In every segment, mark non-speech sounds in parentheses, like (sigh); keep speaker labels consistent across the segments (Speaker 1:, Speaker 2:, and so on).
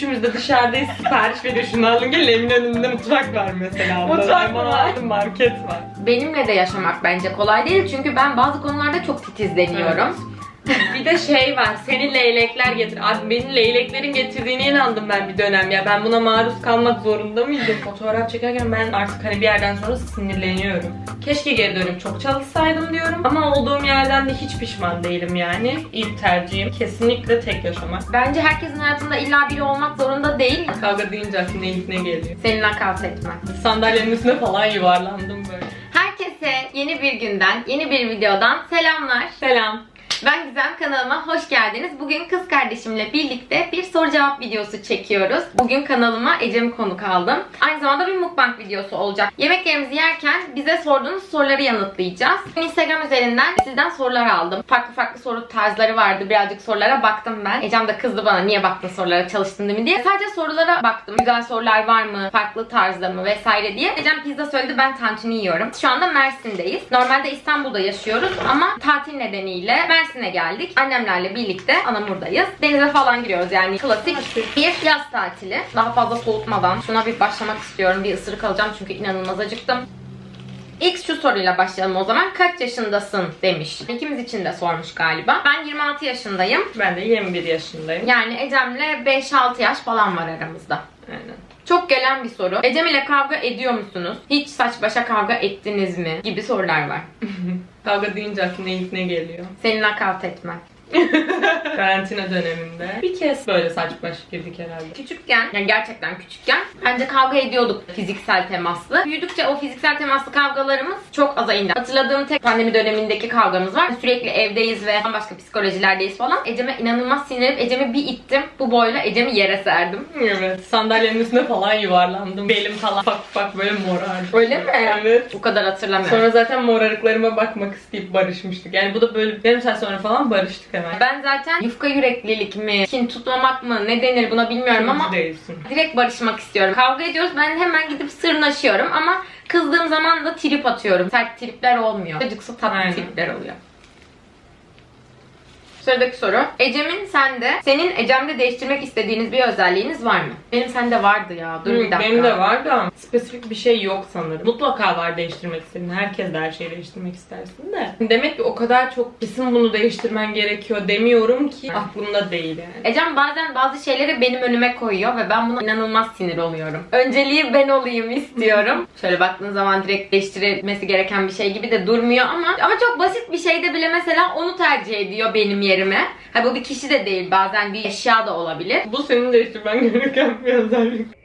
Speaker 1: üçümüz de dışarıdayız sipariş veriyor şunu alın gelin evin önünde mutfak var mesela.
Speaker 2: Mutfak
Speaker 1: Hemen
Speaker 2: var.
Speaker 1: Market var.
Speaker 2: Benimle de yaşamak bence kolay değil çünkü ben bazı konularda çok titizleniyorum. (laughs)
Speaker 1: Bir de şey var, seni leylekler getir. Abi benim leyleklerin getirdiğine inandım ben bir dönem ya. Ben buna maruz kalmak zorunda mıydım? Fotoğraf çekerken ben artık hani bir yerden sonra sinirleniyorum. Keşke geri dönüp çok çalışsaydım diyorum. Ama olduğum yerden de hiç pişman değilim yani. İlk tercihim kesinlikle tek yaşamak.
Speaker 2: Bence herkesin hayatında illa biri olmak zorunda değil.
Speaker 1: Kavga deyince aklına ilk ne geliyor?
Speaker 2: Senin nakavt etme.
Speaker 1: Sandalyenin üstüne falan yuvarlandım böyle.
Speaker 2: Herkese yeni bir günden, yeni bir videodan selamlar.
Speaker 1: Selam.
Speaker 2: Ben Gizem kanalıma hoş geldiniz. Bugün kız kardeşimle birlikte bir soru cevap videosu çekiyoruz. Bugün kanalıma Ecem konuk aldım. Aynı zamanda bir mukbang videosu olacak. Yemeklerimizi yerken bize sorduğunuz soruları yanıtlayacağız. Instagram üzerinden sizden sorular aldım. Farklı farklı soru tarzları vardı. Birazcık sorulara baktım ben. Ecem de kızdı bana niye baktın sorulara çalıştın değil mi diye. Sadece sorulara baktım. Güzel sorular var mı? Farklı tarzda mı? Vesaire diye. Ecem pizza söyledi ben tantuni yiyorum. Şu anda Mersin'deyiz. Normalde İstanbul'da yaşıyoruz ama tatil nedeniyle Mersin'e geldik. Annemlerle birlikte Anamur'dayız. Denize falan giriyoruz yani klasik bir yaz tatili. Daha fazla soğutmadan şuna bir başlamak istiyorum. Bir ısırık alacağım çünkü inanılmaz acıktım. İlk şu soruyla başlayalım o zaman. Kaç yaşındasın demiş. İkimiz için de sormuş galiba. Ben 26 yaşındayım.
Speaker 1: Ben de 21 yaşındayım.
Speaker 2: Yani Ecem'le 5-6 yaş falan var aramızda.
Speaker 1: Aynen.
Speaker 2: Çok gelen bir soru. Ecem ile kavga ediyor musunuz? Hiç saç başa kavga ettiniz mi? Gibi sorular var. (laughs)
Speaker 1: Kavga deyince aklına ilk ne geliyor?
Speaker 2: Senin nakavt etmen. (laughs)
Speaker 1: Karantina döneminde. Bir kez böyle saç baş girdik herhalde.
Speaker 2: Küçükken, yani gerçekten küçükken bence kavga ediyorduk fiziksel temaslı. Büyüdükçe o fiziksel temaslı kavgalarımız çok aza indi. Hatırladığım tek pandemi dönemindeki kavgamız var. Sürekli evdeyiz ve bambaşka psikolojilerdeyiz falan. Ecem'e inanılmaz sinirlenip Ecem'i bir ittim. Bu boyla Ecem'i yere serdim.
Speaker 1: Evet. Sandalyenin üstüne falan yuvarlandım. Belim falan ufak ufak böyle morardı.
Speaker 2: Öyle mi?
Speaker 1: Evet.
Speaker 2: Bu kadar hatırlamıyorum.
Speaker 1: Sonra zaten morarıklarıma bakmak isteyip barışmıştık. Yani bu da böyle yarım saat sonra falan barıştık hemen.
Speaker 2: Ben zaten yufka yüreklilik mi, kin tutmamak mı ne denir buna bilmiyorum ama
Speaker 1: Ama değilsin.
Speaker 2: direkt barışmak istiyorum. Kavga ediyoruz ben hemen gidip sırnaşıyorum ama kızdığım zaman da trip atıyorum. Sert tripler olmuyor. Acıksı tatlı
Speaker 1: Aynen.
Speaker 2: tripler oluyor. Sıradaki soru. Ecem'in sende, senin Ecem'de değiştirmek istediğiniz bir özelliğiniz var mı? Benim sende vardı ya. Dur bir dakika.
Speaker 1: Benim de vardı ama spesifik bir şey yok sanırım. Mutlaka var değiştirmek istediğin. Herkes de her şeyi değiştirmek istersin de. Demek ki o kadar çok kesin bunu değiştirmen gerekiyor demiyorum ki aklımda değil yani.
Speaker 2: Ecem bazen bazı şeyleri benim önüme koyuyor ve ben buna inanılmaz sinir oluyorum. Önceliği ben olayım istiyorum. Şöyle baktığın zaman direkt değiştirilmesi gereken bir şey gibi de durmuyor ama ama çok basit bir şeyde bile mesela onu tercih ediyor benim yerime. Ha bu bir kişi de değil bazen bir eşya da olabilir.
Speaker 1: Bu senin değiştirmen gereken bir özellik.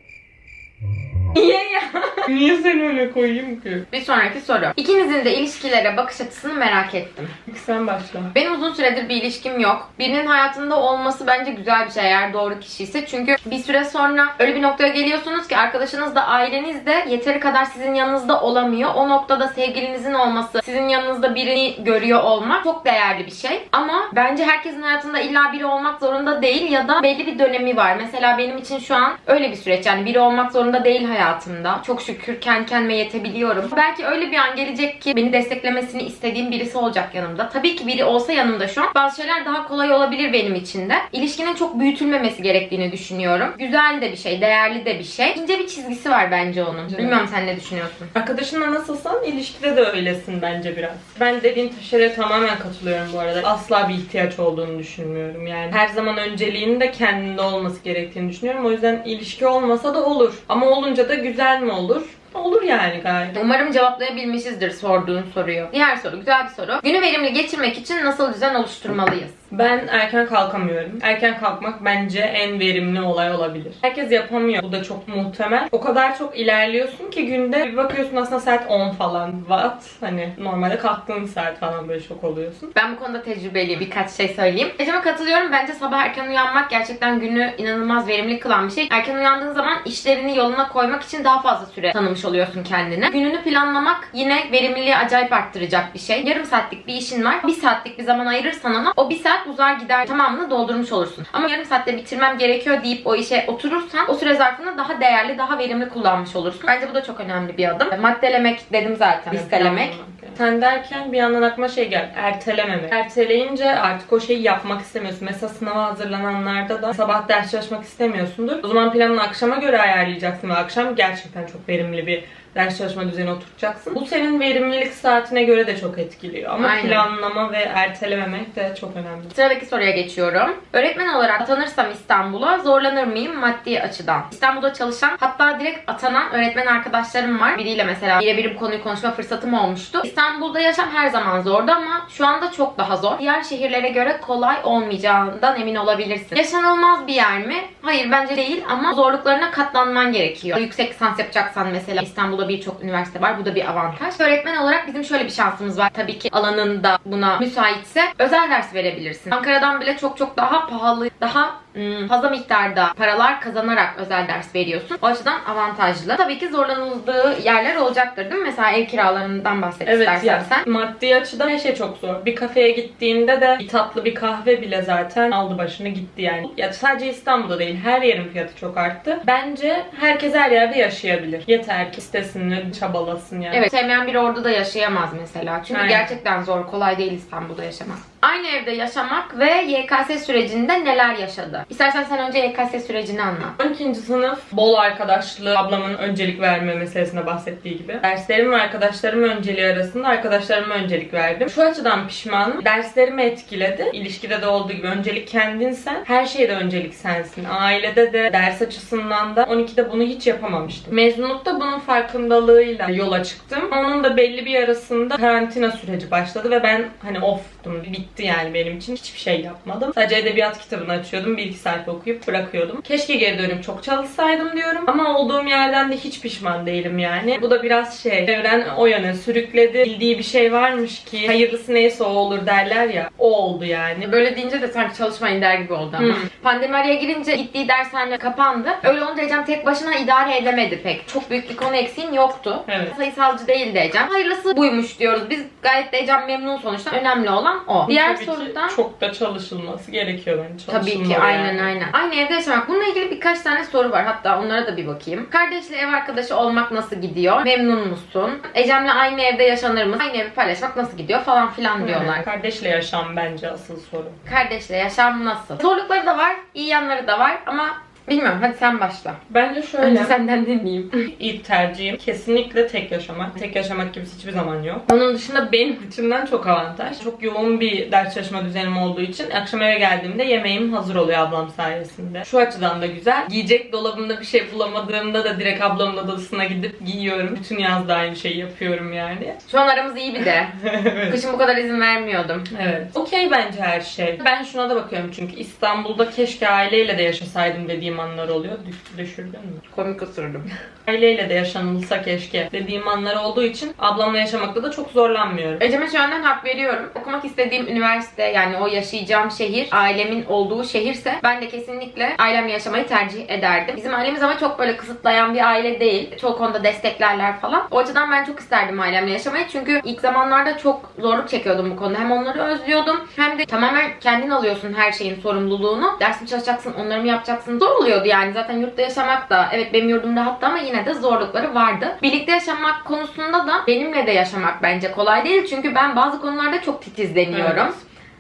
Speaker 2: Niye ya?
Speaker 1: Niye seni öyle koyayım ki?
Speaker 2: Bir sonraki soru. İkinizin de ilişkilere bakış açısını merak ettim.
Speaker 1: İlk sen başla.
Speaker 2: Benim uzun süredir bir ilişkim yok. Birinin hayatında olması bence güzel bir şey eğer doğru kişi ise. Çünkü bir süre sonra öyle bir noktaya geliyorsunuz ki arkadaşınız da aileniz de yeteri kadar sizin yanınızda olamıyor. O noktada sevgilinizin olması, sizin yanınızda birini görüyor olmak çok değerli bir şey. Ama bence herkesin hayatında illa biri olmak zorunda değil ya da belli bir dönemi var. Mesela benim için şu an öyle bir süreç. Yani biri olmak zorunda değil hayatımda. Çok şükür kendi kendime yetebiliyorum. Belki öyle bir an gelecek ki beni desteklemesini istediğim birisi olacak yanımda. Tabii ki biri olsa yanımda şu an. Bazı şeyler daha kolay olabilir benim için de. İlişkinin çok büyütülmemesi gerektiğini düşünüyorum. Güzel de bir şey, değerli de bir şey. İnce bir çizgisi var bence onun.
Speaker 1: De.
Speaker 2: Bilmiyorum sen ne düşünüyorsun?
Speaker 1: Arkadaşınla nasılsan ilişkide de öylesin bence biraz. Ben dediğin şeye tamamen katılıyorum bu arada. Asla bir ihtiyaç olduğunu düşünmüyorum. Yani her zaman önceliğinin de kendinde olması gerektiğini düşünüyorum. O yüzden ilişki olmasa da olur. Ama olunca da güzel mi olur? Olur yani gayet.
Speaker 2: Umarım cevaplayabilmişizdir sorduğun soruyu. Diğer soru güzel bir soru. Günü verimli geçirmek için nasıl düzen oluşturmalıyız?
Speaker 1: Ben erken kalkamıyorum. Erken kalkmak bence en verimli olay olabilir. Herkes yapamıyor. Bu da çok muhtemel. O kadar çok ilerliyorsun ki günde bir bakıyorsun aslında saat 10 falan. Watt. Hani normalde kalktığın saat falan böyle şok oluyorsun.
Speaker 2: Ben bu konuda tecrübeliyim. Birkaç şey söyleyeyim. Ecem'e katılıyorum. Bence sabah erken uyanmak gerçekten günü inanılmaz verimli kılan bir şey. Erken uyandığın zaman işlerini yoluna koymak için daha fazla süre tanımış oluyorsun kendine. Gününü planlamak yine verimliliği acayip arttıracak bir şey. Yarım saatlik bir işin var. Bir saatlik bir zaman ayırırsan ona o bir saat saat uzar gider tamamını doldurmuş olursun. Ama yarım saatte bitirmem gerekiyor deyip o işe oturursan o süre zarfını daha değerli, daha verimli kullanmış olursun. Bence bu da çok önemli bir adım. Maddelemek dedim zaten. Listelemek.
Speaker 1: Sen derken bir yandan aklıma şey geldi. Ertelememek. Erteleyince artık o şeyi yapmak istemiyorsun. Mesela sınava hazırlananlarda da sabah ders çalışmak istemiyorsundur. O zaman planını akşama göre ayarlayacaksın ve akşam gerçekten çok verimli bir ders çalışma düzeni oturtacaksın. Bu senin verimlilik saatine göre de çok etkiliyor. Ama
Speaker 2: Aynen.
Speaker 1: planlama ve ertelememek de çok önemli.
Speaker 2: Sıradaki soruya geçiyorum. Öğretmen olarak atanırsam İstanbul'a zorlanır mıyım maddi açıdan? İstanbul'da çalışan hatta direkt atanan öğretmen arkadaşlarım var. Biriyle mesela birebir bu konuyu konuşma fırsatım olmuştu. İstanbul'da yaşam her zaman zordu ama şu anda çok daha zor. Diğer şehirlere göre kolay olmayacağından emin olabilirsin. Yaşanılmaz bir yer mi? Hayır bence değil ama zorluklarına katlanman gerekiyor. Yüksek lisans yapacaksan mesela İstanbul'da birçok üniversite var. Bu da bir avantaj. Öğretmen olarak bizim şöyle bir şansımız var. Tabii ki alanında buna müsaitse özel ders verebilirsin. Ankara'dan bile çok çok daha pahalı, daha fazla miktarda paralar kazanarak özel ders veriyorsun. O açıdan avantajlı. Tabii ki zorlanıldığı yerler olacaktır değil mi? Mesela ev kiralarından bahset
Speaker 1: Evet
Speaker 2: istersen
Speaker 1: ya
Speaker 2: sen.
Speaker 1: maddi açıdan her şey çok zor. Bir kafeye gittiğinde de bir tatlı bir kahve bile zaten aldı başını gitti yani. Ya sadece İstanbul'da değil her yerin fiyatı çok arttı. Bence herkes her yerde yaşayabilir. Yeter ki istesin, çabalasın yani.
Speaker 2: Evet, sevmeyen biri orada da yaşayamaz mesela. Çünkü
Speaker 1: Aynen.
Speaker 2: gerçekten zor, kolay değil İstanbul'da yaşamak. Aynı evde yaşamak ve YKS sürecinde neler yaşadı? İstersen sen önce YKS sürecini anlat.
Speaker 1: 12. sınıf bol arkadaşlığı ablamın öncelik verme meselesine bahsettiği gibi. Derslerim ve arkadaşlarım önceliği arasında arkadaşlarıma öncelik verdim. Şu açıdan pişmanım. Derslerimi etkiledi. İlişkide de olduğu gibi öncelik kendinsen her şeyde öncelik sensin. Ailede de ders açısından da 12'de bunu hiç yapamamıştım. Mezunlukta bunun farkındalığıyla yola çıktım. Onun da belli bir arasında karantina süreci başladı ve ben hani off'tum. Bitti yani benim için. Hiçbir şey yapmadım. Sadece edebiyat kitabını açıyordum. Bir iki sayfa okuyup bırakıyordum. Keşke geri dönüp çok çalışsaydım diyorum. Ama olduğum yerden de hiç pişman değilim yani. Bu da biraz şey. Evren o yöne sürükledi. Bildiği bir şey varmış ki hayırlısı neyse o olur derler ya. O oldu yani.
Speaker 2: Böyle deyince de sanki çalışmayın der gibi oldu ama.
Speaker 1: Hı.
Speaker 2: Pandemi araya girince gittiği dershane kapandı. Öyle olunca Ecem tek başına idare edemedi pek. Çok büyük bir konu eksiğin yoktu.
Speaker 1: Evet.
Speaker 2: Sayısalcı değildi Ecem. Hayırlısı buymuş diyoruz. Biz gayet de Ecem memnun sonuçta. Önemli olan o. Diğer
Speaker 1: Tabii ki
Speaker 2: sorudan...
Speaker 1: çok da çalışılması gerekiyor bence.
Speaker 2: Tabii ki aynen
Speaker 1: yani.
Speaker 2: aynen. Aynı evde yaşamak. Bununla ilgili birkaç tane soru var. Hatta onlara da bir bakayım. Kardeşle ev arkadaşı olmak nasıl gidiyor? Memnun musun? Ecem'le aynı evde yaşanır mı? Aynı evi paylaşmak nasıl gidiyor? Falan filan diyorlar.
Speaker 1: Evet, Kardeşle yaşam bence asıl soru.
Speaker 2: Kardeşle yaşam nasıl? Zorlukları da var, iyi yanları da var ama bilmiyorum. Hadi sen başla.
Speaker 1: Bence şöyle.
Speaker 2: Önce senden dinleyeyim. (laughs)
Speaker 1: İlk tercihim kesinlikle tek yaşamak. Tek yaşamak gibisi hiçbir zaman yok. Onun dışında benim açımdan çok avantaj. Çok yoğun bir ders çalışma düzenim olduğu için akşam eve geldiğimde yemeğim hazır oluyor ablam sayesinde. Şu açıdan da güzel. Giyecek dolabımda bir şey bulamadığımda da direkt ablamın odasına gidip giyiyorum. Bütün yaz da aynı şeyi yapıyorum yani. (laughs)
Speaker 2: Şu an aramız iyi bir de.
Speaker 1: evet.
Speaker 2: Kışın bu kadar izin vermiyordum.
Speaker 1: Evet. Okey bence her şey. Ben şuna da bakıyorum çünkü İstanbul'da keşke aileyle de yaşasaydım dediğim anlar oluyor. Düş, düşürdün mü?
Speaker 2: Komik ısırdım. (laughs)
Speaker 1: Aileyle de yaşanılsa keşke dediğim anlar olduğu için ablamla yaşamakta da çok zorlanmıyorum.
Speaker 2: Ecem'e şu andan hak veriyorum. Okumak istediğim üniversite yani o yaşayacağım şehir ailemin olduğu şehirse ben de kesinlikle ailemle yaşamayı tercih ederdim. Bizim ailemiz ama çok böyle kısıtlayan bir aile değil. Çok konuda desteklerler falan. O açıdan ben çok isterdim ailemle yaşamayı. Çünkü ilk zamanlarda çok zorluk çekiyordum bu konuda. Hem onları özlüyordum hem de tamamen kendin alıyorsun her şeyin sorumluluğunu. Ders çalışacaksın, onları mı yapacaksın? Zor oluyordu yani. Zaten yurtta yaşamak da evet benim yurdum rahattı ama yine de zorlukları vardı. Birlikte yaşamak konusunda da benimle de yaşamak bence kolay değil. Çünkü ben bazı konularda çok titizleniyorum.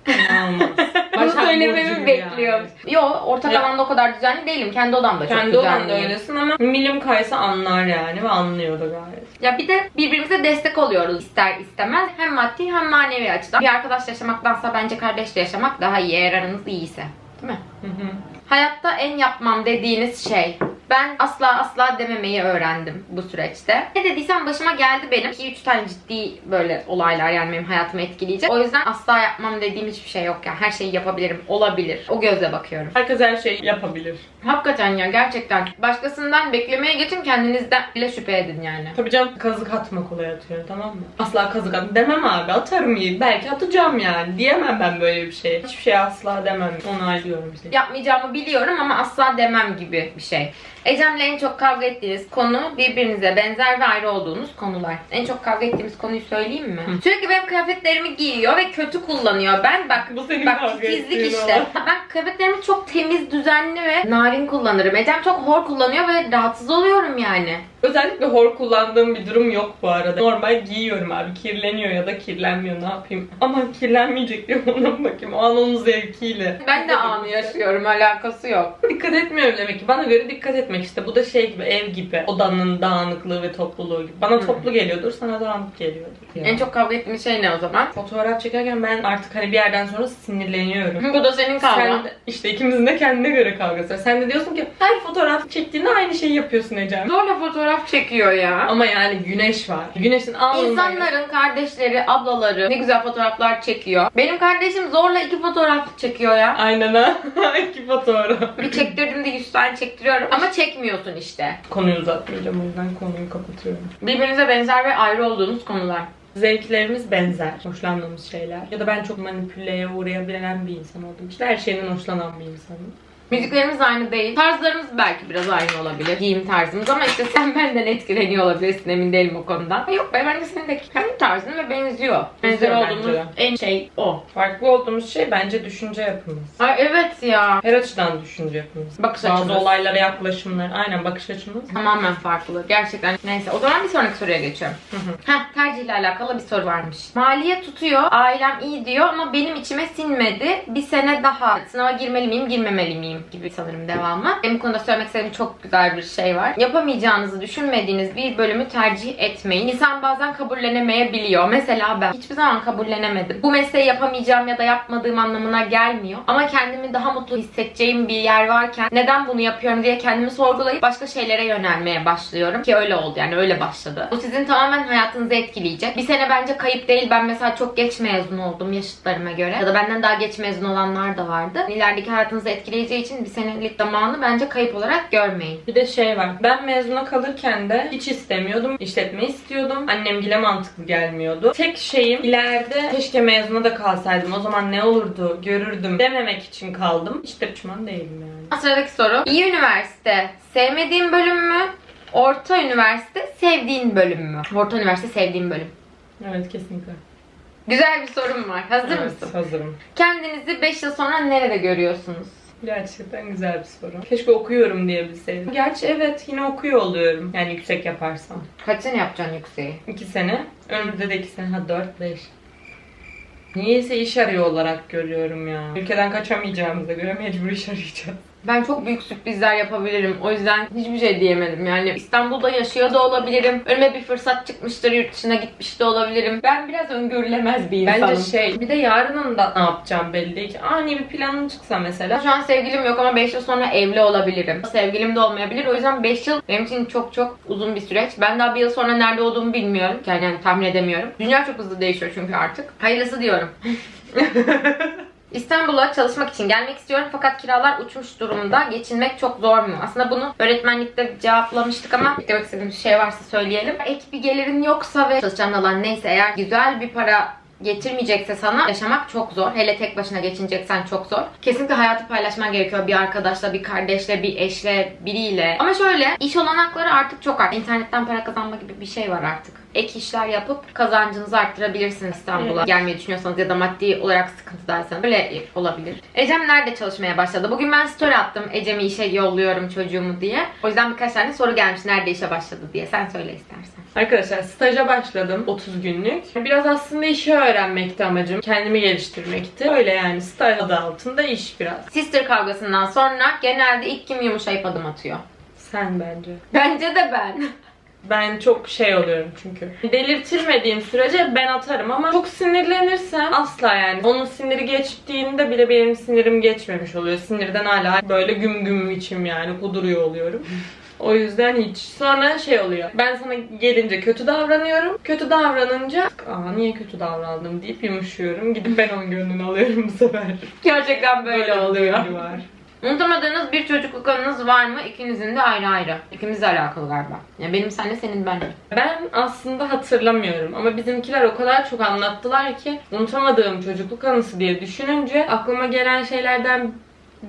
Speaker 1: İnanılmaz. (laughs)
Speaker 2: Bunu söylememi bekliyorum. Yo ortak
Speaker 1: Ya-
Speaker 2: alanda o kadar düzenli değilim. Kendi odamda çok
Speaker 1: Kendi
Speaker 2: düzenliyim.
Speaker 1: odanda öylesin ama milim kaysa anlar yani ve anlıyor da gayet.
Speaker 2: Ya bir de birbirimize destek oluyoruz ister istemez. Hem maddi hem manevi açıdan. Bir arkadaşla yaşamaktansa bence kardeşle yaşamak daha iyi eğer aranız iyiyse. Değil mi?
Speaker 1: Hı hı.
Speaker 2: Hayatta en yapmam dediğiniz şey. Ben asla asla dememeyi öğrendim bu süreçte. Ne dediysem başıma geldi benim. 2-3 tane ciddi böyle olaylar yani benim hayatımı etkileyecek. O yüzden asla yapmam dediğim hiçbir şey yok yani. Her şeyi yapabilirim. Olabilir. O gözle bakıyorum.
Speaker 1: Herkes her şeyi yapabilir.
Speaker 2: Hakikaten ya gerçekten. Başkasından beklemeye geçin kendinizden bile şüphe edin yani.
Speaker 1: Tabii canım kazık atmak olay atıyor tamam mı? Asla kazık at demem abi atarım iyi. Belki atacağım yani. Diyemem ben böyle bir şey. Hiçbir şey asla demem. Onaylıyorum seni.
Speaker 2: Yapmayacağımı biliyorum ama asla demem gibi bir şey. Ecem'le en çok kavga ettiğiniz konu birbirinize benzer ve ayrı olduğunuz konular. En çok kavga ettiğimiz konuyu söyleyeyim mi? Sürekli benim kıyafetlerimi giyiyor ve kötü kullanıyor. Ben bak
Speaker 1: Bu senin
Speaker 2: bak
Speaker 1: kavga
Speaker 2: titizlik
Speaker 1: ettiğin
Speaker 2: işte. Ben kıyafetlerimi çok temiz, düzenli ve narin kullanırım. Ecem çok hor kullanıyor ve rahatsız oluyorum yani.
Speaker 1: Özellikle hor kullandığım bir durum yok bu arada. Normal giyiyorum abi. Kirleniyor ya da kirlenmiyor ne yapayım. Aman kirlenmeyecek diyorum (laughs) ona bakayım. O an onun zevkiyle.
Speaker 2: Ben de anı yaşıyorum, alakası yok.
Speaker 1: Dikkat etmiyorum demek ki. Bana göre dikkat etmek işte. Bu da şey gibi ev gibi. Odanın dağınıklığı ve topluluğu gibi. Bana
Speaker 2: Hı.
Speaker 1: toplu geliyordur, sana dağınık geliyordur.
Speaker 2: En çok kavga ettiğimiz şey ne o zaman?
Speaker 1: fotoğraf çekerken ben artık hani bir yerden sonra sinirleniyorum.
Speaker 2: Bu da senin
Speaker 1: Sen
Speaker 2: kavgan.
Speaker 1: de, işte ikimizin de kendine göre kavgası var. Sen de diyorsun ki her fotoğraf çektiğinde aynı şeyi yapıyorsun Ecem.
Speaker 2: Zorla fotoğraf çekiyor ya.
Speaker 1: Ama yani güneş var. Güneşin alnında.
Speaker 2: İnsanların kardeşleri, ablaları ne güzel fotoğraflar çekiyor. Benim kardeşim zorla iki fotoğraf çekiyor ya.
Speaker 1: Aynen ha. (laughs) İki fotoğraf.
Speaker 2: Bir çektirdim de 100 tane çektiriyorum. Ama çekmiyorsun işte.
Speaker 1: Konuyu uzatmayacağım o yüzden konuyu kapatıyorum.
Speaker 2: Birbirinize benzer ve ayrı olduğunuz konular.
Speaker 1: Zevklerimiz benzer. Hoşlandığımız şeyler. Ya da ben çok manipüleye uğrayabilen bir insan oldum. İşte her şeyden hoşlanan bir insanım.
Speaker 2: Müziklerimiz aynı değil. Tarzlarımız belki biraz aynı olabilir. Giyim tarzımız ama işte sen (laughs) benden etkileniyor olabilirsin emin değilim o konuda. Yok be bence senin de kendi tarzın ve benziyor. Benzer
Speaker 1: Benziyor
Speaker 2: olduğumuz
Speaker 1: bence de.
Speaker 2: en şey o.
Speaker 1: Farklı olduğumuz şey bence düşünce yapımız.
Speaker 2: Ay evet ya.
Speaker 1: Her açıdan düşünce yapımız.
Speaker 2: Bakış
Speaker 1: Bazı
Speaker 2: açımız.
Speaker 1: olaylara yaklaşımlar. Aynen bakış açımız.
Speaker 2: Tamamen farklı. Gerçekten. Neyse o zaman bir sonraki soruya geçiyorum. Heh, tercihle alakalı bir soru varmış. Maliye tutuyor, ailem iyi diyor ama benim içime sinmedi. Bir sene daha sınava girmeli miyim, girmemeli miyim gibi sanırım devamı. Benim konuda söylemek istediğim çok güzel bir şey var. Yapamayacağınızı düşünmediğiniz bir bölümü tercih etmeyin. İnsan bazen kabullenemeyebiliyor. Mesela ben hiçbir zaman kabullenemedim. Bu mesleği yapamayacağım ya da yapmadığım anlamına gelmiyor. Ama kendimi daha mutlu hissedeceğim bir yer varken neden bunu yapıyorum diye kendimi sorgulayıp başka şeylere yönelmeye başlıyorum. Ki öyle oldu yani öyle başladı. Bu sizin tamamen hayatınızı etkileyecek. Bir sene bence kayıp değil. Ben mesela çok geç mezun oldum yaşıtlarıma göre. Ya da benden daha geç mezun olanlar da vardı. İlerideki hayatınızı etkileyeceği için bir senelik zamanı bence kayıp olarak görmeyin.
Speaker 1: Bir de şey var. Ben mezuna kalırken de hiç istemiyordum. İşletme istiyordum. Annem bile mantıklı gelmiyordu. Tek şeyim ileride keşke mezuna da kalsaydım. O zaman ne olurdu görürdüm dememek için kaldım. Hiç de pişman değilim yani.
Speaker 2: Sıradaki soru. İyi üniversite sevmediğin bölüm mü? Orta üniversite sevdiğin bölüm mü? Orta üniversite sevdiğin bölüm.
Speaker 1: Evet kesinlikle.
Speaker 2: Güzel bir sorum var. Hazır
Speaker 1: evet,
Speaker 2: mısın?
Speaker 1: Hazırım.
Speaker 2: Kendinizi 5 yıl sonra nerede görüyorsunuz?
Speaker 1: Gerçekten güzel bir soru. Keşke okuyorum diyebilseydim. Gerçi evet yine okuyor oluyorum. Yani yüksek yaparsam.
Speaker 2: Kaç sene yapacaksın yükseği?
Speaker 1: İki sene. Önümüzde de iki sene. Ha dört, beş. Niyeyse iş arıyor olarak görüyorum ya. Ülkeden kaçamayacağımıza göre mecbur iş arayacağız.
Speaker 2: Ben çok büyük sürprizler yapabilirim. O yüzden hiçbir şey diyemedim. Yani İstanbul'da yaşıyor da olabilirim. Önüme bir fırsat çıkmıştır. Yurt dışına gitmiş de olabilirim. Ben biraz öngörülemez bir insanım.
Speaker 1: Bence şey, bir de yarının da ne yapacağım belli değil ki. Ani bir planım çıksa mesela.
Speaker 2: Şu an sevgilim yok ama 5 yıl sonra evli olabilirim. Sevgilim de olmayabilir. O yüzden 5 yıl benim için çok çok uzun bir süreç. Ben daha bir yıl sonra nerede olduğumu bilmiyorum. Yani, yani tahmin edemiyorum. Dünya çok hızlı değişiyor çünkü artık. Hayırlısı diyorum. (laughs) İstanbul'a çalışmak için gelmek istiyorum fakat kiralar uçmuş durumda. Geçinmek çok zor mu? Aslında bunu öğretmenlikte cevaplamıştık ama eklemek istediğim şey varsa söyleyelim. Ek bir gelirin yoksa ve çalışacağın alan neyse eğer güzel bir para getirmeyecekse sana yaşamak çok zor. Hele tek başına geçineceksen çok zor. Kesinlikle hayatı paylaşman gerekiyor. Bir arkadaşla, bir kardeşle, bir eşle, biriyle. Ama şöyle iş olanakları artık çok arttı. İnternetten para kazanma gibi bir şey var artık. Ek işler yapıp kazancınızı arttırabilirsiniz İstanbul'a.
Speaker 1: Evet.
Speaker 2: Gelmeyi düşünüyorsanız ya da maddi olarak sıkıntıdaysanız. Böyle olabilir. Ecem nerede çalışmaya başladı? Bugün ben story attım. Ecem'i işe yolluyorum çocuğumu diye. O yüzden birkaç tane soru gelmiş. Nerede işe başladı diye. Sen söyle istersen.
Speaker 1: Arkadaşlar staja başladım 30 günlük. Biraz aslında işi öğrenmekti amacım. Kendimi geliştirmekti. Öyle yani staj adı altında iş biraz.
Speaker 2: Sister kavgasından sonra genelde ilk kim yumuşayıp adım atıyor?
Speaker 1: Sen bence.
Speaker 2: Bence de ben.
Speaker 1: Ben çok şey oluyorum çünkü. Delirtilmediğim sürece ben atarım ama çok sinirlenirsem asla yani. Onun siniri geçtiğinde bile benim sinirim geçmemiş oluyor. Sinirden hala böyle güm güm içim yani kuduruyor oluyorum. O yüzden hiç. Sonra şey oluyor. Ben sana gelince kötü davranıyorum. Kötü davranınca aa niye kötü davrandım deyip yumuşuyorum. Gidip ben onun gönlünü alıyorum bu sefer.
Speaker 2: Gerçekten böyle
Speaker 1: bir
Speaker 2: oluyor.
Speaker 1: var.
Speaker 2: Unutamadığınız bir çocukluk anınız var mı? İkinizin de ayrı ayrı. İkimizle alakalı galiba. Yani benim seninle senin benle.
Speaker 1: Ben aslında hatırlamıyorum ama bizimkiler o kadar çok anlattılar ki unutamadığım çocukluk anısı diye düşününce aklıma gelen şeylerden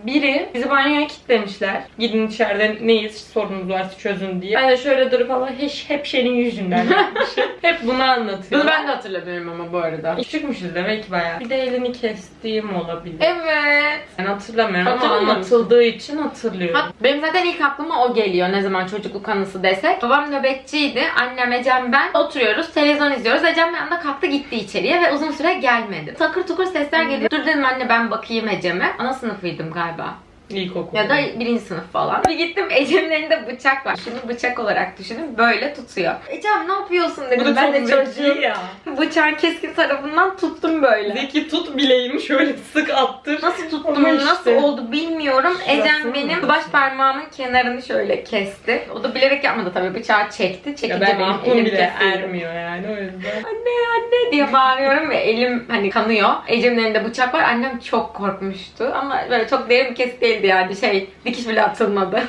Speaker 1: Biri bizi banyoya kilitlemişler. Gidin içeride neyiz sorunuz varsa çözün diye. Ben de şöyle durup ama hep, hep şeyin yüzünden (laughs) yapmışım. hep bunu anlatıyor.
Speaker 2: Bunu ben de hatırlamıyorum ama bu arada.
Speaker 1: Küçükmüşüz demek ki bayağı. Bir de elini kestiğim olabilir.
Speaker 2: Evet.
Speaker 1: Ben hatırlamıyorum ama
Speaker 2: Hatırlamıyor
Speaker 1: anlatıldığı için hatırlıyorum.
Speaker 2: Hat- Benim zaten ilk aklıma o geliyor ne zaman çocukluk anısı desek. Babam nöbetçiydi. Annem, Ecem, ben oturuyoruz. Televizyon izliyoruz. Ecem bir anda kalktı gitti içeriye ve uzun süre gelmedi. Takır tukur sesler geliyor. Dur dedim anne ben bakayım Ecem'e. Ana sınıfıydım galiba. Bye bye.
Speaker 1: İlkokul.
Speaker 2: Ya da birinci sınıf falan. Bir gittim Ecem'in elinde bıçak var. Şunu bıçak olarak düşünün. Böyle tutuyor. Ecem ne yapıyorsun
Speaker 1: Bu
Speaker 2: dedim.
Speaker 1: da
Speaker 2: Ben
Speaker 1: çok
Speaker 2: de çocuğum.
Speaker 1: ya.
Speaker 2: Bıçağın keskin tarafından tuttum böyle.
Speaker 1: Zeki tut bileğimi şöyle sık attır.
Speaker 2: Nasıl tuttum,
Speaker 1: Ama işte.
Speaker 2: nasıl oldu bilmiyorum.
Speaker 1: Şurası
Speaker 2: Ecem
Speaker 1: mı?
Speaker 2: benim baş parmağımın kenarını şöyle kesti. O da bilerek yapmadı tabii bıçağı çekti.
Speaker 1: Ya
Speaker 2: Çekince
Speaker 1: ben
Speaker 2: benim
Speaker 1: aklım
Speaker 2: elim
Speaker 1: bile
Speaker 2: kesildi.
Speaker 1: ermiyor yani o yüzden.
Speaker 2: Anne anne diye bağırıyorum ve elim hani kanıyor. Ecem'in elinde bıçak var. Annem çok korkmuştu ama böyle çok derin bir kesik değildi yani şey dikiş bile atılmadı.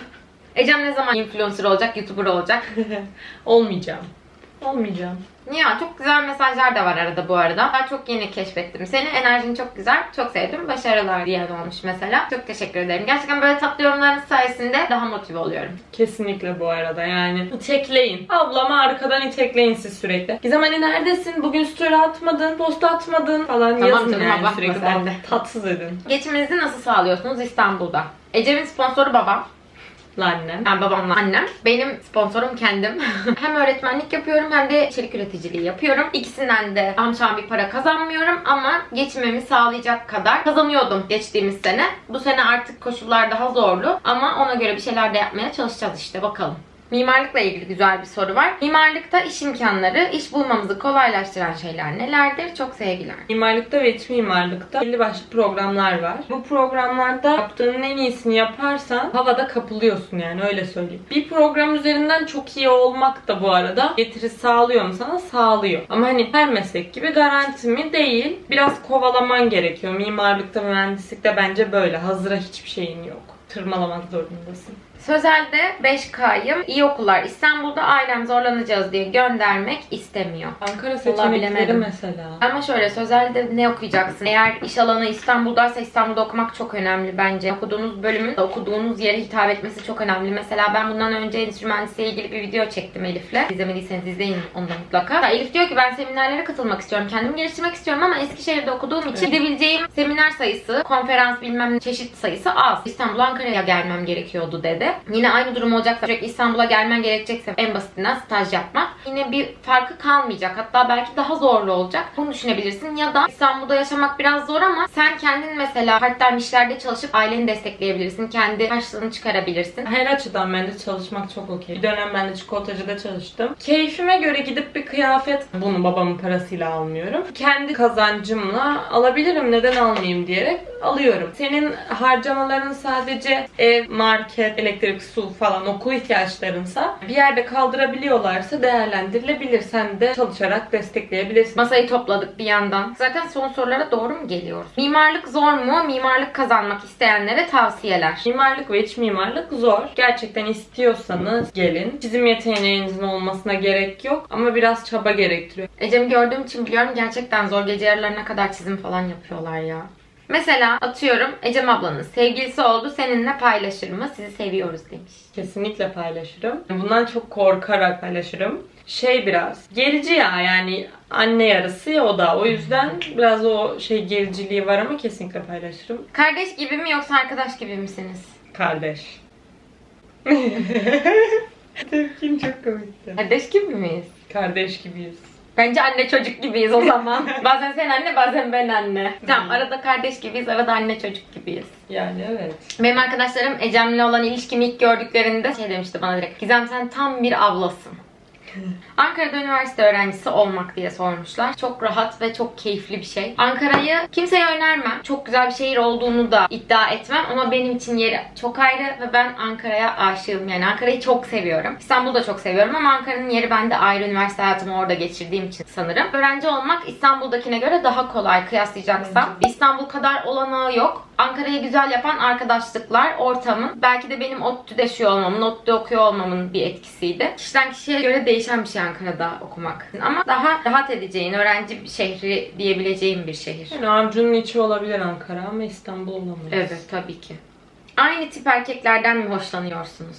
Speaker 2: Ecem ne zaman influencer olacak, youtuber olacak? (laughs)
Speaker 1: Olmayacağım. Olmayacağım.
Speaker 2: Ya çok güzel mesajlar da var arada bu arada. Daha çok yeni keşfettim seni. Enerjin çok güzel. Çok sevdim. Başarılar diyen olmuş mesela. Çok teşekkür ederim. Gerçekten böyle tatlı yorumlarınız sayesinde daha motive oluyorum.
Speaker 1: Kesinlikle bu arada yani. İtekleyin. Ablamı arkadan itekleyin siz sürekli. Gizem hani neredesin? Bugün story atmadın, post atmadın falan
Speaker 2: Tamam
Speaker 1: yazın
Speaker 2: canım,
Speaker 1: yani sürekli.
Speaker 2: sen de.
Speaker 1: Tatsız edin.
Speaker 2: Geçiminizi nasıl sağlıyorsunuz İstanbul'da? Ecem'in sponsoru babam.
Speaker 1: Annem.
Speaker 2: Yani babamla annem. Benim sponsorum kendim. (laughs) hem öğretmenlik yapıyorum hem de içerik üreticiliği yapıyorum. İkisinden de amşan bir para kazanmıyorum ama geçimimi sağlayacak kadar kazanıyordum geçtiğimiz sene. Bu sene artık koşullar daha zorlu ama ona göre bir şeyler de yapmaya çalışacağız işte bakalım. Mimarlıkla ilgili güzel bir soru var. Mimarlıkta iş imkanları, iş bulmamızı kolaylaştıran şeyler nelerdir? Çok sevgiler.
Speaker 1: Mimarlıkta ve iç mimarlıkta belli başlı programlar var. Bu programlarda yaptığının en iyisini yaparsan havada kapılıyorsun yani öyle söyleyeyim. Bir program üzerinden çok iyi olmak da bu arada getiri sağlıyor mu sana? Sağlıyor. Ama hani her meslek gibi garanti mi? Değil. Biraz kovalaman gerekiyor. Mimarlıkta, mühendislikte bence böyle. Hazıra hiçbir şeyin yok. Tırmalamak zorundasın.
Speaker 2: Sözel'de 5K'yım. İyi okullar İstanbul'da ailem zorlanacağız diye göndermek istemiyor.
Speaker 1: Ankara seçenekleri
Speaker 2: bilemedim.
Speaker 1: mesela.
Speaker 2: Ama şöyle Sözel'de ne okuyacaksın? Eğer iş alanı İstanbul'daysa İstanbul'da okumak çok önemli bence. Okuduğunuz bölümün okuduğunuz yere hitap etmesi çok önemli. Mesela ben bundan önce endüstri ilgili bir video çektim Elif'le. İzlemediyseniz izleyin onu da mutlaka. Ya Elif diyor ki ben seminerlere katılmak istiyorum. Kendimi geliştirmek istiyorum ama Eskişehir'de okuduğum için gidebileceğim seminer sayısı, konferans bilmem ne çeşit sayısı az. İstanbul Ankara'ya gelmem gerekiyordu dedi. Yine aynı durum olacaksa sürekli İstanbul'a gelmen gerekecekse en basitinden staj yapmak. Yine bir farkı kalmayacak. Hatta belki daha zorlu olacak. Bunu düşünebilirsin. Ya da İstanbul'da yaşamak biraz zor ama sen kendin mesela part-time işlerde çalışıp aileni destekleyebilirsin. Kendi harçlığını çıkarabilirsin.
Speaker 1: Her açıdan bence çalışmak çok okey. Bir dönem ben de çikolatacıda çalıştım. Keyfime göre gidip bir kıyafet, bunu babamın parasıyla almıyorum. Kendi kazancımla alabilirim neden almayayım diyerek alıyorum. Senin harcamaların sadece ev, market, elektrik, su falan okul ihtiyaçlarınsa bir yerde kaldırabiliyorlarsa değerlendirilebilir. Sen de çalışarak destekleyebilirsin.
Speaker 2: Masayı topladık bir yandan. Zaten son sorulara doğru mu geliyoruz? Mimarlık zor mu? Mimarlık kazanmak isteyenlere tavsiyeler.
Speaker 1: Mimarlık ve iç mimarlık zor. Gerçekten istiyorsanız gelin. Çizim yeteneğinizin olmasına gerek yok ama biraz çaba gerektiriyor.
Speaker 2: Ecem'i gördüğüm için biliyorum gerçekten zor gece yarılarına kadar çizim falan yapıyorlar ya. Mesela atıyorum Ecem ablanın sevgilisi oldu seninle paylaşır mı? Sizi seviyoruz demiş.
Speaker 1: Kesinlikle paylaşırım. Bundan çok korkarak paylaşırım. Şey biraz gerici ya yani anne yarısı ya o da. O yüzden biraz o şey gericiliği var ama kesinlikle paylaşırım.
Speaker 2: Kardeş gibi mi yoksa arkadaş gibi misiniz?
Speaker 1: Kardeş. (laughs) Tepkin çok komikti.
Speaker 2: Kardeş gibi miyiz?
Speaker 1: Kardeş gibiyiz.
Speaker 2: Bence anne çocuk gibiyiz o zaman. (laughs) bazen sen anne bazen ben anne. Tamam arada kardeş gibiyiz arada anne çocuk gibiyiz.
Speaker 1: Yani evet.
Speaker 2: Benim arkadaşlarım Ecem'le olan ilişkimi ilk gördüklerinde şey demişti bana direkt. Gizem sen tam bir ablasın. Ankara'da üniversite öğrencisi olmak diye sormuşlar. Çok rahat ve çok keyifli bir şey. Ankara'yı kimseye önermem. Çok güzel bir şehir olduğunu da iddia etmem ama benim için yeri çok ayrı ve ben Ankara'ya aşığım. Yani Ankara'yı çok seviyorum. İstanbul'u da çok seviyorum ama Ankara'nın yeri bende ayrı. Üniversite hayatımı orada geçirdiğim için sanırım. Öğrenci olmak İstanbul'dakine göre daha kolay kıyaslayacaksam. İstanbul kadar olanağı yok. Ankara'yı güzel yapan arkadaşlıklar, ortamın. Belki de benim ODTÜ'de olmamın, ODTÜ'de okuyor olmamın bir etkisiydi. Kişiden kişiye göre değişen bir şey Ankara'da okumak. Ama daha rahat edeceğin, öğrenci şehri diyebileceğim bir şehir.
Speaker 1: Yani avcunun içi olabilir Ankara ama İstanbul olamaz.
Speaker 2: Evet tabii ki. Aynı tip erkeklerden mi hoşlanıyorsunuz?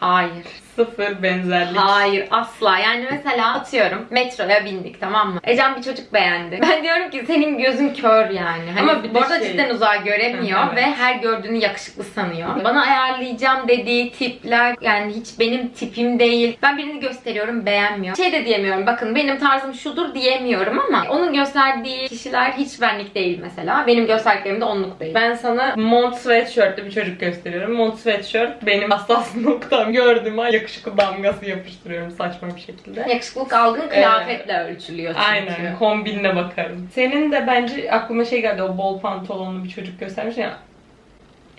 Speaker 2: Hayır.
Speaker 1: Sıfır benzerlik.
Speaker 2: Hayır asla. Yani mesela atıyorum metroya bindik tamam mı? Ecem bir çocuk beğendi. Ben diyorum ki senin gözün kör yani. Hani
Speaker 1: Ama bir de
Speaker 2: bu arada
Speaker 1: şey-
Speaker 2: cidden uzağa göremiyor
Speaker 1: evet.
Speaker 2: ve her gördüğünü yakışıklı sanıyor. Bana ayarlayacağım dediği tipler yani hiç benim tipim değil. Ben birini gösteriyorum beğenmiyor. Şey de diyemiyorum bakın benim tarzım şudur diyemiyorum ama onun gösterdiği kişiler hiç benlik değil mesela. Benim gösterdiklerim de onluk değil.
Speaker 1: Ben sana mont sweatshirt'lü bir çocuk gösteriyorum. Mont sweatshirt benim hassas (laughs) noktam. An yakışıklı damgası yapıştırıyorum saçma bir şekilde.
Speaker 2: Yakışıklılık algın kıyafetle ölçülüyor çünkü.
Speaker 1: Aynen. Kombinine bakarım. Senin de bence aklıma şey geldi. O bol pantolonlu bir çocuk göstermiş ya.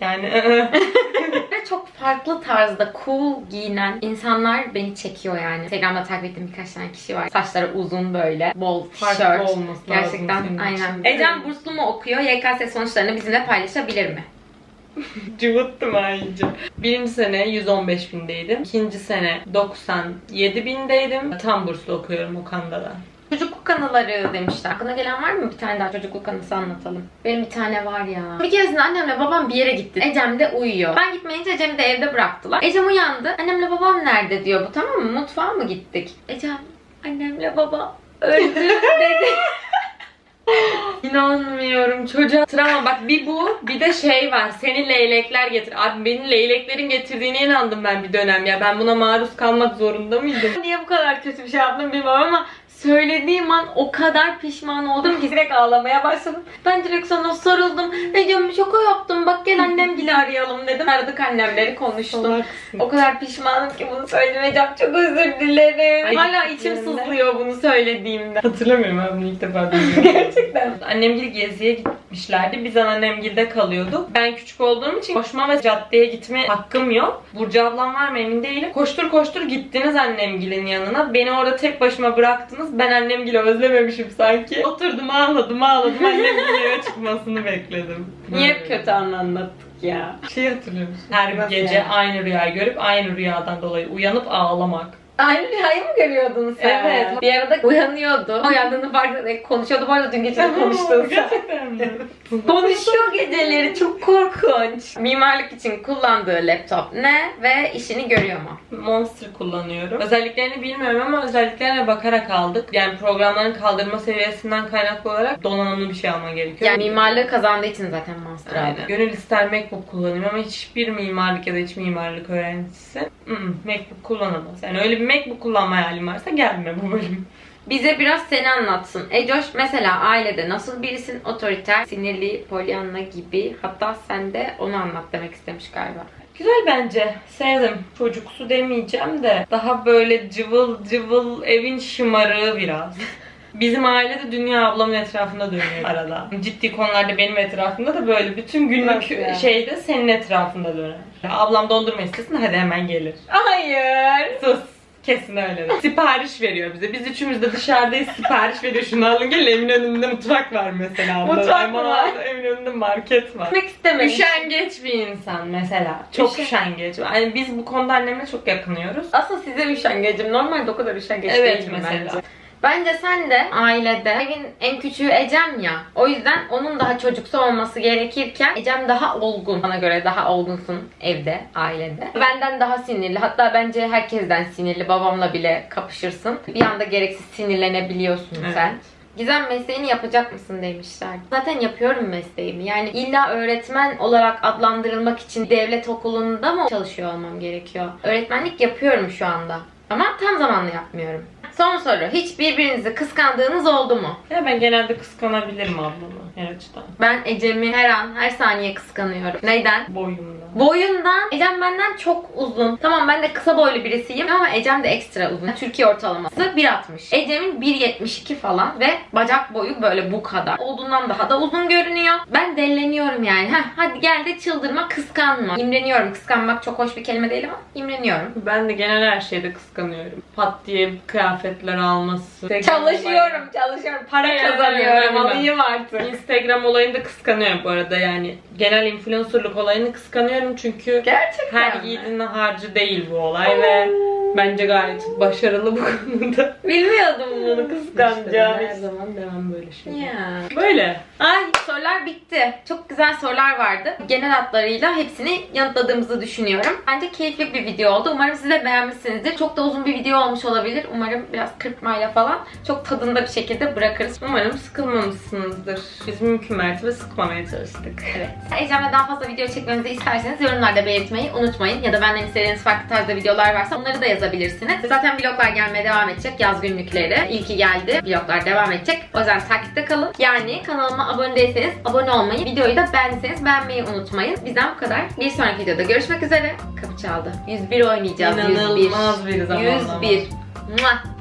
Speaker 1: Yani (laughs)
Speaker 2: Ve çok farklı tarzda cool giyinen insanlar beni çekiyor yani. Instagram'da takip ettiğim birkaç tane kişi var. Saçları uzun böyle, bol
Speaker 1: farklı
Speaker 2: tişört. Gerçekten aynen. Ecem burslu mu okuyor? YKS sonuçlarını bizimle paylaşabilir mi? (laughs)
Speaker 1: Cıvıttım iyice. Birinci sene 115 bindeydim. İkinci sene 97 bindeydim. Tam burslu okuyorum Okan'da da.
Speaker 2: Çocukluk anıları demişler. Aklına gelen var mı? Bir tane daha çocukluk anısı anlatalım. Benim bir tane var ya. Bir keresinde annemle babam bir yere gitti. Ecem de uyuyor. Ben gitmeyince Ecem'i de evde bıraktılar. Ecem uyandı. Annemle babam nerede diyor bu tamam mı? Mutfağa mı gittik? Ecem annemle baba öldü (laughs) dedi. (laughs)
Speaker 1: İnanmıyorum çocuğa. Travma bak bir bu bir de şey var. Seni leylekler getir. Abi benim leyleklerin getirdiğine inandım ben bir dönem ya. Ben buna maruz kalmak zorunda mıydım?
Speaker 2: Niye bu kadar kötü bir şey yaptım bilmiyorum ama söylediğim an o kadar pişman oldum ki direkt ağlamaya başladım. Ben direkt sana sarıldım. Ve diyorum şaka yaptım bak gel annemgili arayalım dedim. Aradık annemleri konuştum. O kadar pişmanım ki bunu söylemeyeceğim. Çok özür dilerim.
Speaker 1: Ay,
Speaker 2: Hala içim sızlıyor bunu söylediğimde.
Speaker 1: Hatırlamıyorum ben bunu ilk defa duyuyorum. (laughs)
Speaker 2: Gerçekten.
Speaker 1: Annemgil geziye gitmişlerdi. Biz annemgilde kalıyorduk. Ben küçük olduğum için koşma ve caddeye gitme hakkım yok. Burcu ablam var mı emin değilim. Koştur koştur gittiniz annemgilin yanına. Beni orada tek başıma bıraktınız. Ben annemgili özlememişim sanki. Oturdum ağladım ağladım. Annemgilin eve çıkmasını bekledim.
Speaker 2: Niye
Speaker 1: Böyle.
Speaker 2: kötü anı anlattık ya?
Speaker 1: Şey hatırlıyor musun? Her
Speaker 2: Nasıl
Speaker 1: gece
Speaker 2: yani?
Speaker 1: aynı rüyayı görüp aynı rüyadan dolayı uyanıp ağlamak.
Speaker 2: Aynı rüyayı mı görüyordun sen?
Speaker 1: Evet.
Speaker 2: Bir arada uyanıyordu. Uyandığını fark etmek konuşuyordu. Bu arada dün gece de konuştun sen.
Speaker 1: Gerçekten mi? (laughs)
Speaker 2: Konuşuyor geceleri çok korkunç. Mimarlık için kullandığı laptop ne ve işini görüyor mu?
Speaker 1: Monster kullanıyorum. Özelliklerini bilmiyorum ama özelliklerine bakarak aldık. Yani programların kaldırma seviyesinden kaynaklı olarak donanımlı bir şey alman gerekiyor.
Speaker 2: Yani mimarlığı kazandığı için zaten
Speaker 1: Aynen.
Speaker 2: aldı.
Speaker 1: Gönül ister MacBook kullanayım ama hiçbir mimarlık ya da hiç mimarlık öğrencisi MacBook kullanamaz. Yani öyle bir MacBook kullanma hayalim varsa gelme bu bölüm.
Speaker 2: Bize biraz seni anlatsın. Ecoş mesela ailede nasıl birisin? Otoriter, sinirli, polyanna gibi. Hatta sen de onu anlat demek istemiş galiba.
Speaker 1: Güzel bence. Sevdim. Çocuksu demeyeceğim de daha böyle cıvıl cıvıl evin şımarığı biraz. (laughs) Bizim ailede dünya ablamın etrafında dönüyor arada. Ciddi konularda benim etrafımda da böyle bütün günlük
Speaker 2: Nasıl
Speaker 1: şeyde senin etrafında döner. Ablam dondurma istesin hadi hemen gelir.
Speaker 2: Hayır.
Speaker 1: Sus. Kesin öyle. Sipariş veriyor bize. Biz üçümüz de dışarıdayız sipariş veriyor. Şunu alın gelin evin önünde mutfak var mesela.
Speaker 2: Mutfak mı var?
Speaker 1: Evin önünde market var.
Speaker 2: Gitmek istememiş.
Speaker 1: Üşengeç bir insan mesela. Çok
Speaker 2: Üşen-
Speaker 1: üşengeç. Yani biz bu konuda annemle çok yakınıyoruz.
Speaker 2: Aslında size üşengecim. Normalde o kadar üşengeç
Speaker 1: Evet,
Speaker 2: değilim
Speaker 1: mesela.
Speaker 2: bence. Bence sen de ailede evin en küçüğü Ecem ya. O yüzden onun daha çocuksu olması gerekirken Ecem daha olgun. Bana göre daha olgunsun evde, ailede. Benden daha sinirli. Hatta bence herkesten sinirli. Babamla bile kapışırsın. Bir anda gereksiz sinirlenebiliyorsun
Speaker 1: Evet.
Speaker 2: sen. Gizem mesleğini yapacak mısın demişler. Zaten yapıyorum mesleğimi. Yani illa öğretmen olarak adlandırılmak için devlet okulunda mı çalışıyor olmam gerekiyor? Öğretmenlik yapıyorum şu anda. Ama tam zamanlı yapmıyorum. Son soru. Hiç birbirinizi kıskandığınız oldu mu?
Speaker 1: Ya ben genelde kıskanabilirim ablamı her açıdan.
Speaker 2: Ben Ecem'i her an, her saniye kıskanıyorum. Neden?
Speaker 1: Boyumda.
Speaker 2: Boyundan Ecem benden çok uzun. Tamam ben de kısa boylu birisiyim ama Ecem de ekstra uzun. Türkiye ortalaması 1.60. Ecem'in 1.72 falan ve bacak boyu böyle bu kadar. Olduğundan daha da uzun görünüyor. Ben delleniyorum yani. Heh, hadi gel de çıldırma kıskanma. İmreniyorum. Kıskanmak çok hoş bir kelime değil ama imreniyorum.
Speaker 1: Ben de genel her şeyde kıskanıyorum. Pat diye kıyafetler alması.
Speaker 2: Çalışıyorum, çalışıyorum. Para
Speaker 1: Aynen,
Speaker 2: kazanıyorum.
Speaker 1: aynen.
Speaker 2: Alayım artık.
Speaker 1: Instagram olayını da kıskanıyorum bu arada yani. Genel influencerlık olayını kıskanıyorum çünkü
Speaker 2: Gerçekten
Speaker 1: her yiğidin harcı değil bu olay ve bence gayet başarılı bu (laughs) konuda.
Speaker 2: Bilmiyordum bunu
Speaker 1: İşte
Speaker 2: kıskanacağını.
Speaker 1: her zaman devam böyle şey.
Speaker 2: Ya.
Speaker 1: Böyle.
Speaker 2: Ay sorular bitti. Çok güzel sorular vardı. Genel hatlarıyla hepsini yanıtladığımızı düşünüyorum. Bence keyifli bir video oldu. Umarım siz de beğenmişsinizdir. Çok da uzun bir video olmuş olabilir. Umarım biraz kırpmayla falan çok tadında bir şekilde bırakırız.
Speaker 1: Umarım sıkılmamışsınızdır. Biz mümkün mertebe sıkmamaya çalıştık.
Speaker 2: Evet. Ecem'le daha fazla video çekmemizi isterseniz yorumlarda belirtmeyi unutmayın. Ya da benden istediğiniz farklı tarzda videolar varsa onları da yazabilirsiniz. Zaten vloglar gelmeye devam edecek. Yaz günlükleri. İyi ki geldi. Vloglar devam edecek. O yüzden takipte kalın. Yani kanalıma abone değilseniz abone olmayı, videoyu da beğendiyseniz beğenmeyi unutmayın. Bizden bu kadar. Bir sonraki videoda görüşmek üzere. Kapı çaldı. 101 oynayacağız. 101.
Speaker 1: İnanılmaz bir zamanlama.
Speaker 2: 101. Mua.